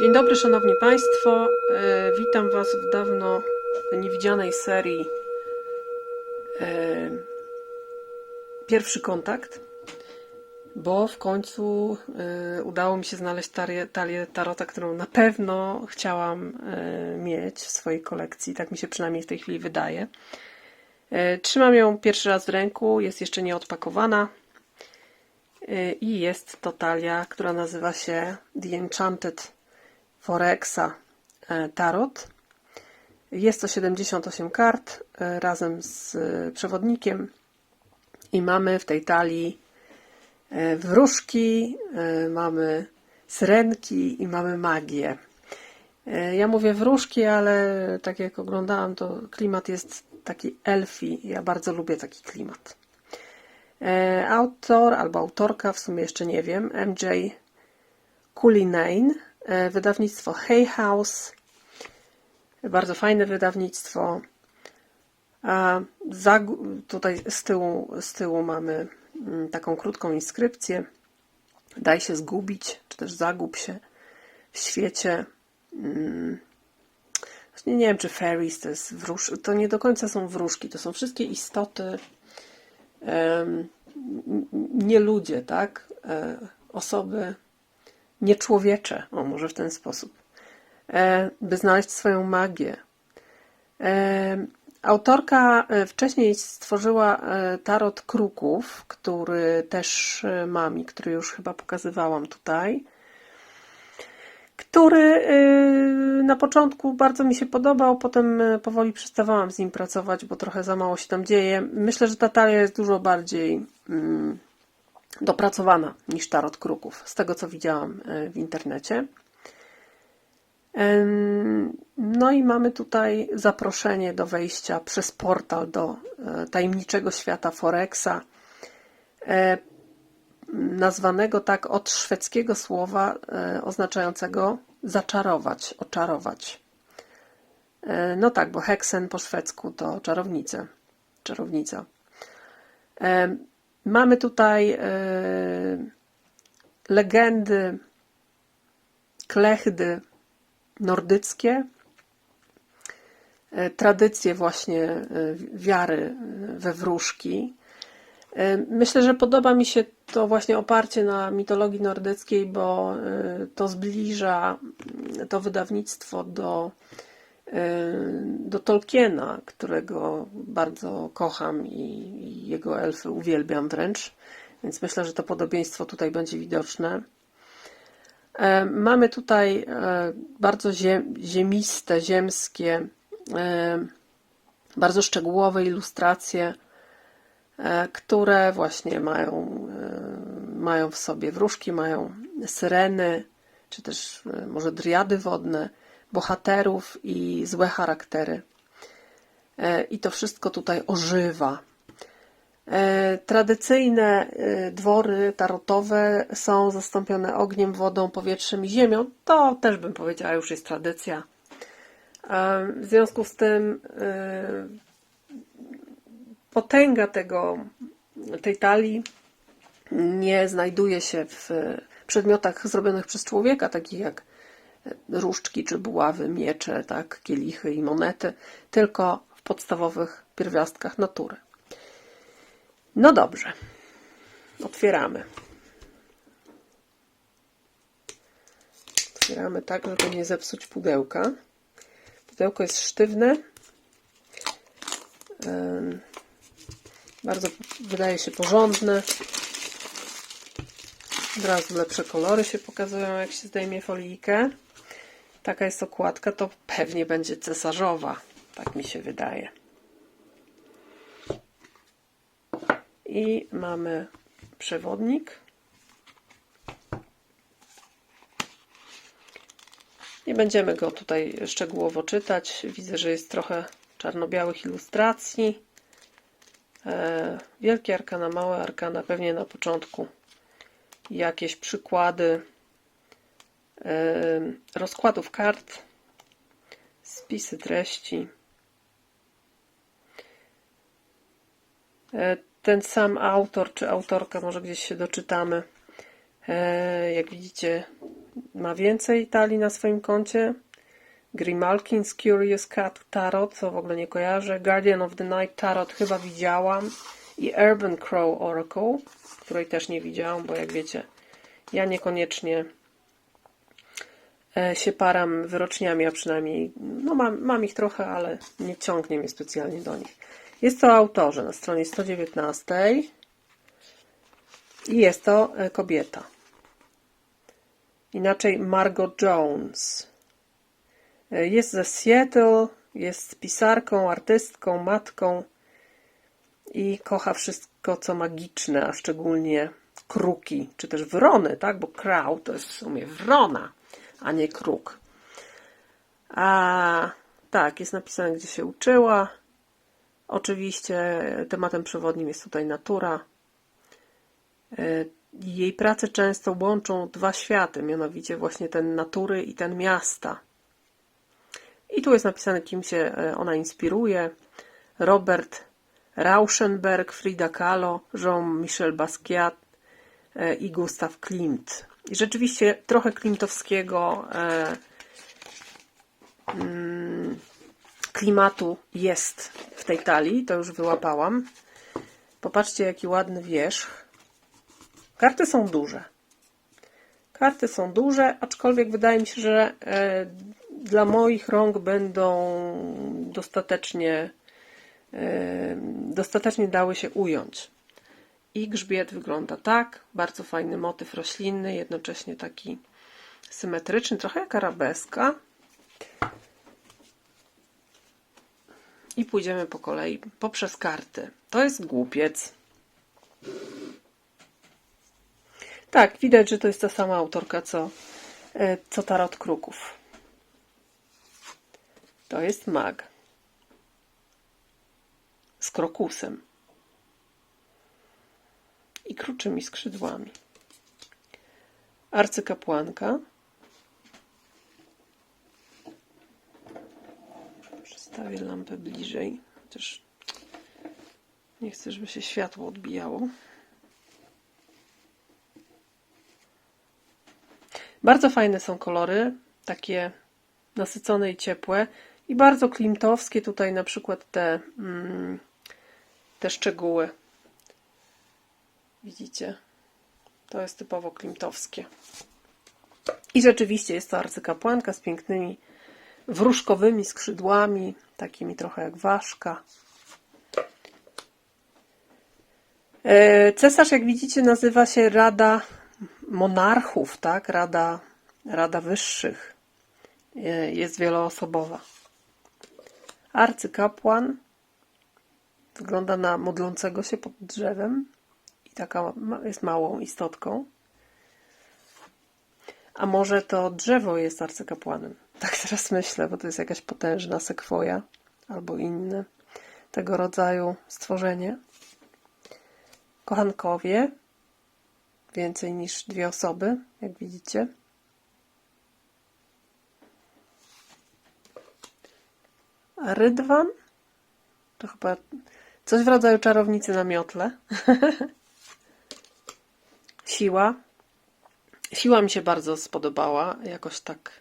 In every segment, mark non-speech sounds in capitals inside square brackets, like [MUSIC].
Dzień dobry, Szanowni Państwo. E, Witam Was w dawno niewidzianej serii e, Pierwszy kontakt, bo w końcu e, udało mi się znaleźć talię, tarota, którą na pewno chciałam mieć w swojej kolekcji. Tak mi się przynajmniej w tej chwili wydaje. Trzymam ją pierwszy raz w ręku, jest jeszcze nieodpakowana. I jest to talia, która nazywa się The Enchanted Forexa e, Tarot. Jest to 78 kart e, razem z e, przewodnikiem i mamy w tej talii wróżki, mamy syrenki i mamy magię. Ja mówię wróżki, ale tak jak oglądałam, to klimat jest taki elfi. Ja bardzo lubię taki klimat. Autor albo autorka, w sumie jeszcze nie wiem, MJ Cullinane, wydawnictwo Hay House. Bardzo fajne wydawnictwo. A za, tutaj z tyłu, z tyłu mamy mm, taką krótką inskrypcję. Daj się zgubić, czy też zagub się w świecie. mm, Właśnie nie wiem, czy fairies to jest wróż... To nie do końca są wróżki, to są wszystkie istoty, nie ludzie, tak? E, Osoby nieczłowiecze, o może w ten sposób, e, by znaleźć swoją magię. E, Autorka e, wcześniej stworzyła tarot kruków, który też mam i który już chyba pokazywałam tutaj, który na początku bardzo mi się podobał, potem powoli przestawałam z nim pracować, bo trochę za mało się tam dzieje. Myślę, że ta talia jest dużo bardziej mm, dopracowana niż tarot kruków, z tego co widziałam e, w internecie. No i mamy tutaj zaproszenie do wejścia przez portal do e, tajemniczego świata Forexa, e, nazwanego tak od szwedzkiego słowa oznaczającego zaczarować, oczarować. No tak, bo heksen po szwedzku to czarownicę, czarownica. Mamy tutaj e, legendy, klechdy nordyckie, e, tradycje właśnie e, wiary we wróżki. Myślę, że podoba mi się to właśnie oparcie na mitologii nordyckiej, bo to zbliża to wydawnictwo do, do Tolkiena, którego bardzo kocham i, jego elfy uwielbiam wręcz. Więc myślę, że to podobieństwo tutaj będzie widoczne. E, Mamy tutaj e, bardzo ziem, ziemiste, ziemskie, e, bardzo szczegółowe ilustracje, e, które właśnie mają, e, mają w sobie wróżki, mają syreny, czy też e, może driady wodne, bohaterów i złe charaktery. E, I to wszystko tutaj ożywa. E, Tradycyjne e, dwory tarotowe są zastąpione ogniem, wodą, powietrzem i ziemią. To też bym powiedziała, już jest tradycja. W związku z tym potęga tego, tej talii nie znajduje się w przedmiotach zrobionych przez człowieka, takich jak różdżki czy buławy, miecze, tak, kielichy i monety, tylko w podstawowych pierwiastkach natury. No dobrze. Otwieramy. Otwieramy tak, żeby nie zepsuć pudełka. Pudełko jest sztywne. Bardzo wydaje się porządne. Od razu lepsze kolory się pokazują, jak się zdejmie folijkę. Taka jest okładka, to pewnie będzie cesarzowa. Tak mi się wydaje. I mamy przewodnik. Nie będziemy go tutaj szczegółowo czytać. Widzę, że jest trochę czarno-białych ilustracji. E, Wielkie arkana, małe arkana, pewnie na początku jakieś przykłady e, rozkładów kart, spisy treści. E, Ten sam autor czy autorka, może gdzieś się doczytamy. E, Jak widzicie, ma więcej talii na swoim koncie. Grimalkin's Curious Cat Tarot, co w ogóle nie kojarzę. Guardian of the Night Tarot chyba widziałam. I Urban Crow Oracle, której też nie widziałam, bo jak wiecie, ja niekoniecznie e, się param wyroczniami, a przynajmniej no mam, mam ich trochę, ale nie ciągnie mnie specjalnie do nich. Jest to autorze na stronie 119 i jest to e, kobieta. Inaczej Margot Jones. E, Jest ze Seattle, jest pisarką, artystką, matką i kocha wszystko, co magiczne, a szczególnie kruki, czy też wrony, tak? Bo crow to jest w sumie wrona, a nie kruk. A tak, jest napisane, gdzie się uczyła. Oczywiście tematem przewodnim jest tutaj natura. E, Jej prace często łączą dwa światy, mianowicie właśnie ten natury i ten miasta. I tu jest napisane, kim się e, ona inspiruje. Robert Rauschenberg, Frida Kahlo, Jean-Michel Basquiat e, i Gustav Klimt. I rzeczywiście trochę klimtowskiego e, mm, klimatu jest w tej talii, to już wyłapałam. Popatrzcie, jaki ładny wierzch. Karty są duże. Karty są duże, aczkolwiek wydaje mi się, że e, dla moich rąk będą dostatecznie, dostatecznie dały się ująć. I grzbiet wygląda tak, bardzo fajny motyw roślinny, jednocześnie taki symetryczny, trochę jak arabeska. I pójdziemy po kolei poprzez karty. To jest głupiec. Tak, widać, że to jest ta sama autorka, co, e, co Tarot Kruków. To jest mag. Z krokusem. I kruczymi skrzydłami. Arcykapłanka. Przestawię lampę bliżej, chociaż nie chcę, żeby się światło odbijało. Bardzo fajne są kolory, takie nasycone i ciepłe i bardzo klimtowskie tutaj na przykład te, mm, te szczegóły. Widzicie? To jest typowo klimtowskie. I rzeczywiście jest to arcykapłanka z pięknymi wróżkowymi skrzydłami, takimi trochę jak ważka. E, Cesarz, jak widzicie, nazywa się Rada Monarchów, tak? Rada, Rada Wyższych. E, Jest wieloosobowa. Arcykapłan wygląda na modlącego się pod drzewem i taka jest małą istotką. A może to drzewo jest arcykapłanem? [LAUGHS] Tak teraz myślę, bo to jest jakaś potężna sekwoja albo inne tego rodzaju stworzenie. Kochankowie, więcej niż dwie osoby, jak widzicie. Rydwan to chyba coś w rodzaju czarownicy na miotle. [LAUGHS] Siła. Siła mi się bardzo spodobała. Jakoś tak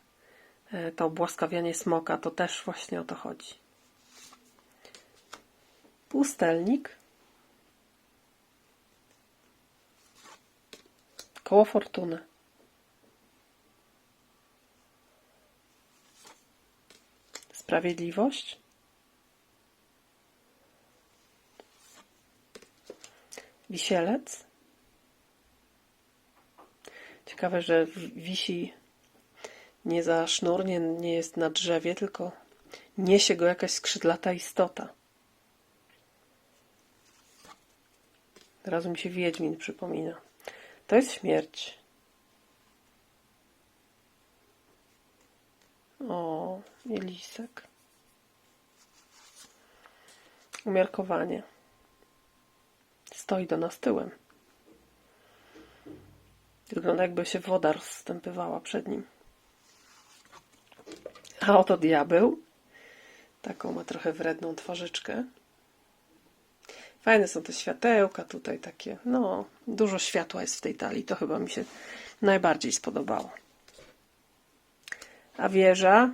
e, to błaskawianie smoka to też właśnie o to chodzi. Pustelnik. Koło fortuny. Sprawiedliwość. Wisielec. Ciekawe, że wisi nie za sznur, nie, nie jest na drzewie, tylko niesie go jakaś skrzydlata istota. Teraz mi się Wiedźmin przypomina. To jest śmierć. O, i lisek. Umiarkowanie. Stoi do nas tyłem. Wygląda jakby się woda rozstępywała przed nim. A oto diabeł. Taką ma trochę wredną twarzyczkę. Fajne są te światełka tutaj takie. No, dużo światła jest w tej talii. To chyba mi się najbardziej spodobało. A wieża,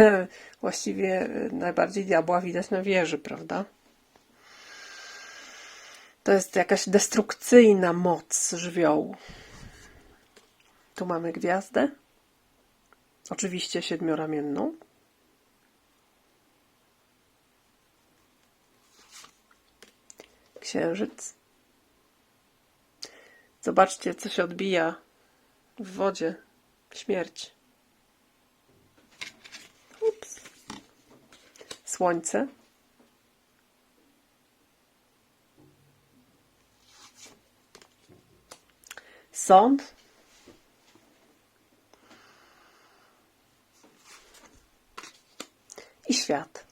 [LAUGHS] właściwie najbardziej diabła widać na wieży, prawda? To jest jakaś destrukcyjna moc żywiołu. Tu mamy gwiazdę. Oczywiście siedmioramienną. Księżyc. Zobaczcie, co się odbija w wodzie. Śmierć. Ups. Słońce. Sąd. I świat.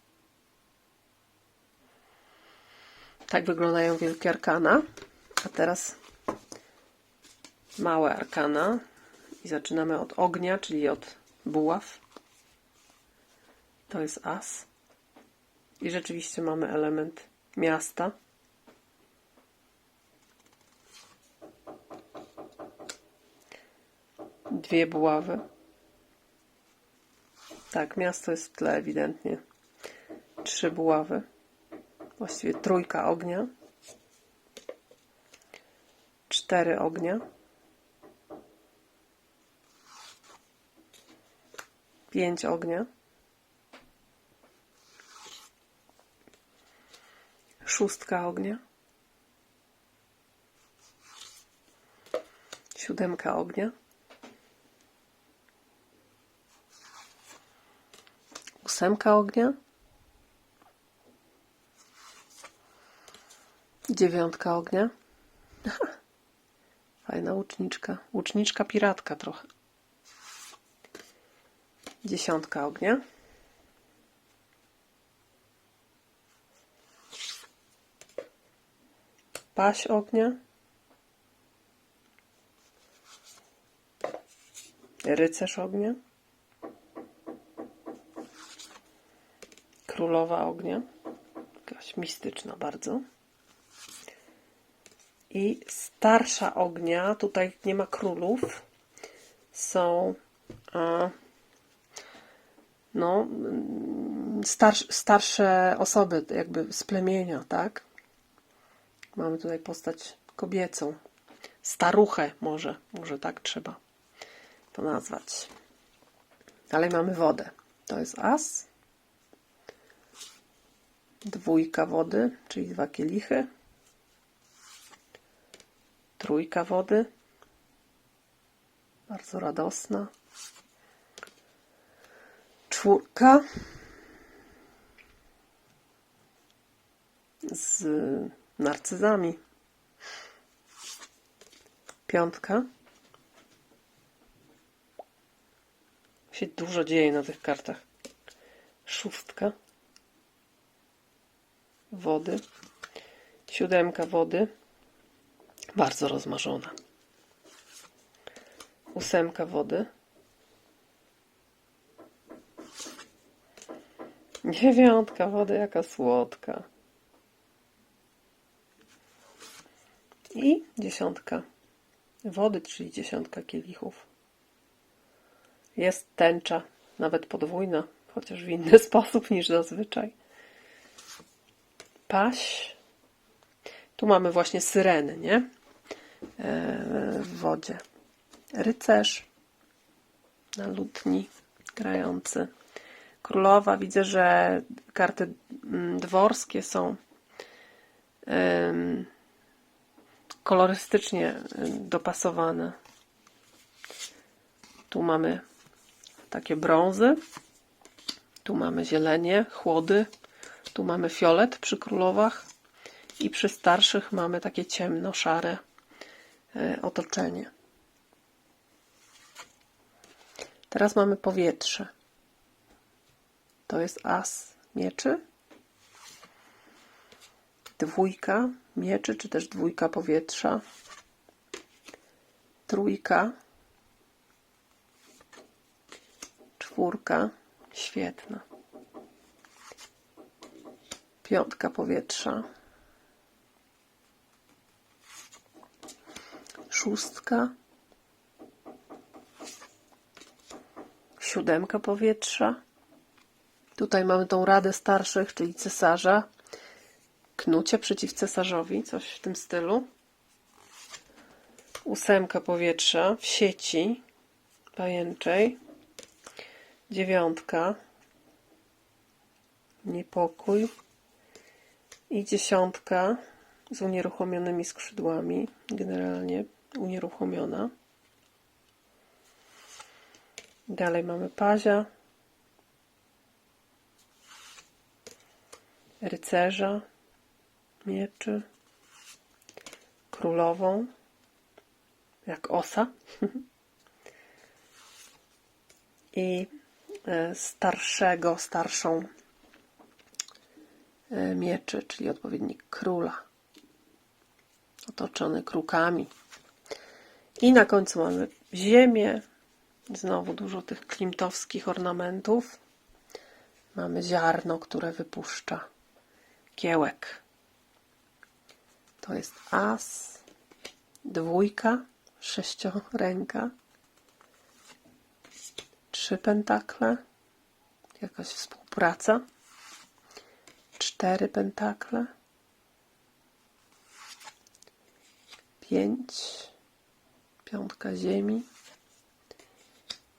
Tak wyglądają wielkie arkana. A teraz małe arkana. I zaczynamy od ognia, czyli od buław. To jest as. I rzeczywiście mamy element miasta. Dwie buławy. Tak, miasto jest w tle ewidentnie. Trzy buławy. Właściwie trójka ognia. Cztery ognia. Pięć ognia. Szóstka ognia. Siódemka ognia. Ósemka ognia. Dziewiątka ognia. [LAUGHS] Fajna łuczniczka. Łuczniczka piratka trochę. Dziesiątka ognia. Paś ognia. Rycerz ognia. Królowa ognia. Jakaś mistyczna bardzo. I starsza ognia. Tutaj nie ma królów. Są a, no, starsz, starsze osoby, jakby z plemienia, tak? Mamy tutaj postać kobiecą. Staruchę może, może tak trzeba to nazwać. Dalej mamy wodę. To jest as. Dwójka wody, czyli dwa kielichy. Trójka wody. Bardzo radosna. Czwórka. Z narcyzami. Piątka. Się dużo dzieje na tych kartach. Szóstka. Wody. Siódemka wody. Bardzo rozmarzona. Ósemka wody. Dziewiątka wody, jaka słodka. I dziesiątka wody, czyli dziesiątka kielichów. Jest tęcza, nawet podwójna, chociaż w inny [LAUGHS] sposób niż zazwyczaj. Paś. Tu mamy właśnie syreny, nie? E, W wodzie. Rycerz na lutni grający. Królowa. Widzę, że karty mm, dworskie są kolorystycznie dopasowane. Tu mamy takie brązy, tu mamy zielenie, chłody, tu mamy fiolet przy królowach i przy starszych mamy takie ciemno-szare e, otoczenie. Teraz mamy powietrze. To jest as mieczy, dwójka mieczy, czy też dwójka powietrza, trójka, czwórka, świetna, piątka powietrza, szóstka, siódemka powietrza. Tutaj mamy tą Radę Starszych, czyli cesarza. Knucie przeciw cesarzowi, coś w tym stylu. Ósemka powietrza w sieci pajęczej. Dziewiątka. Niepokój. I dziesiątka z unieruchomionymi skrzydłami. Generalnie unieruchomiona. Dalej mamy pazia. Rycerza. Mieczy. Królową. Jak osa. [LAUGHS] I e, starszego, starszą mieczy, czyli odpowiednik króla. Otoczony krukami. I na końcu mamy ziemię. Znowu dużo tych klimtowskich ornamentów. Mamy ziarno, które wypuszcza kiełek. To jest as, dwójka, sześcioręka, trzy pentakle, jakaś współpraca, cztery pentakle, pięć, piątka ziemi,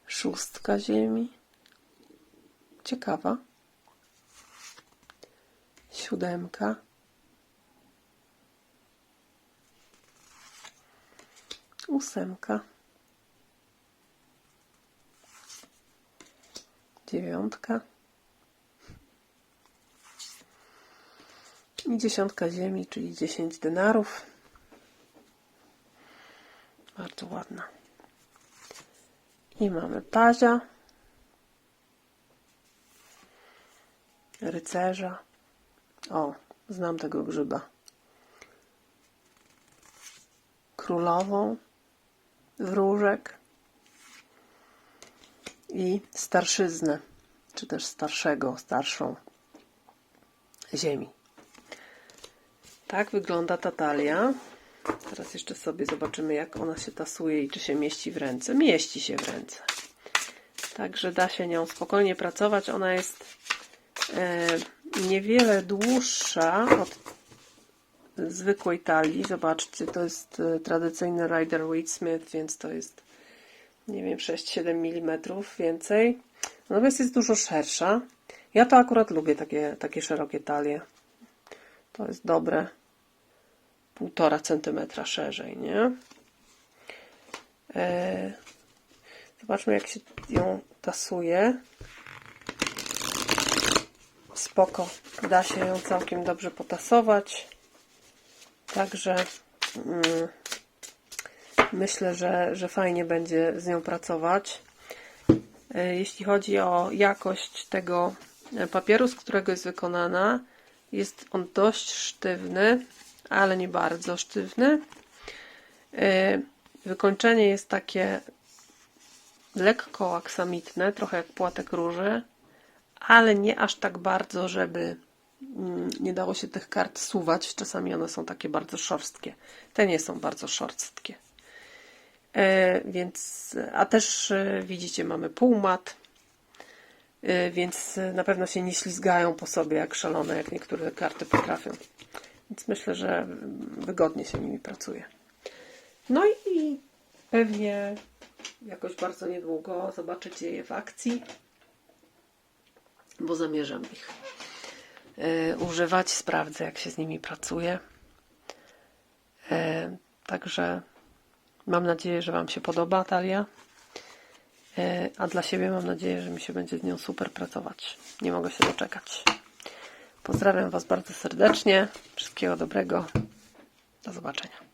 szóstka ziemi, ciekawa, siódemka, ósemka, dziewiątka i dziesiątka ziemi, czyli 10 denarów. Bardzo ładna. I mamy pazia, rycerza. O, znam tego grzyba. Królową, wróżek i starszyznę, czy też starszego, starszą ziemi. Tak wygląda ta talia. Teraz jeszcze sobie zobaczymy, jak ona się tasuje i czy się mieści w ręce. Mieści się w ręce. Także da się nią spokojnie pracować. Ona jest e, niewiele dłuższa od zwykłej talii. Zobaczcie, to jest e, tradycyjny Rider Smith, więc to jest nie wiem, 6-7 mm więcej. Natomiast jest dużo szersza. Ja to akurat lubię, takie, takie szerokie talie. To jest dobre. Półtora centymetra szerzej, nie? E, zobaczmy, jak się ją tasuje. Spoko. Da się ją całkiem dobrze potasować. Także mm, myślę, że, że fajnie będzie z nią pracować. E, Jeśli chodzi o jakość tego papieru, z którego jest wykonana, jest on dość sztywny, ale nie bardzo sztywny. E, Wykończenie jest takie lekko aksamitne, trochę jak płatek róży, ale nie aż tak bardzo, żeby mm, nie dało się tych kart suwać. Czasami one są takie bardzo szorstkie. Te nie są bardzo szorstkie. E, więc, a też e, widzicie, mamy półmat, więc na pewno się nie ślizgają po sobie jak szalone, jak niektóre karty potrafią. Więc myślę, że wygodnie się nimi pracuje. No i pewnie jakoś bardzo niedługo zobaczycie je w akcji, bo zamierzam ich e, używać. Sprawdzę, jak się z nimi pracuje. E, Także mam nadzieję, że Wam się podoba talia. E, A dla siebie mam nadzieję, że mi się będzie z nią super pracować. Nie mogę się doczekać. Pozdrawiam Was bardzo serdecznie. Wszystkiego dobrego. Do zobaczenia.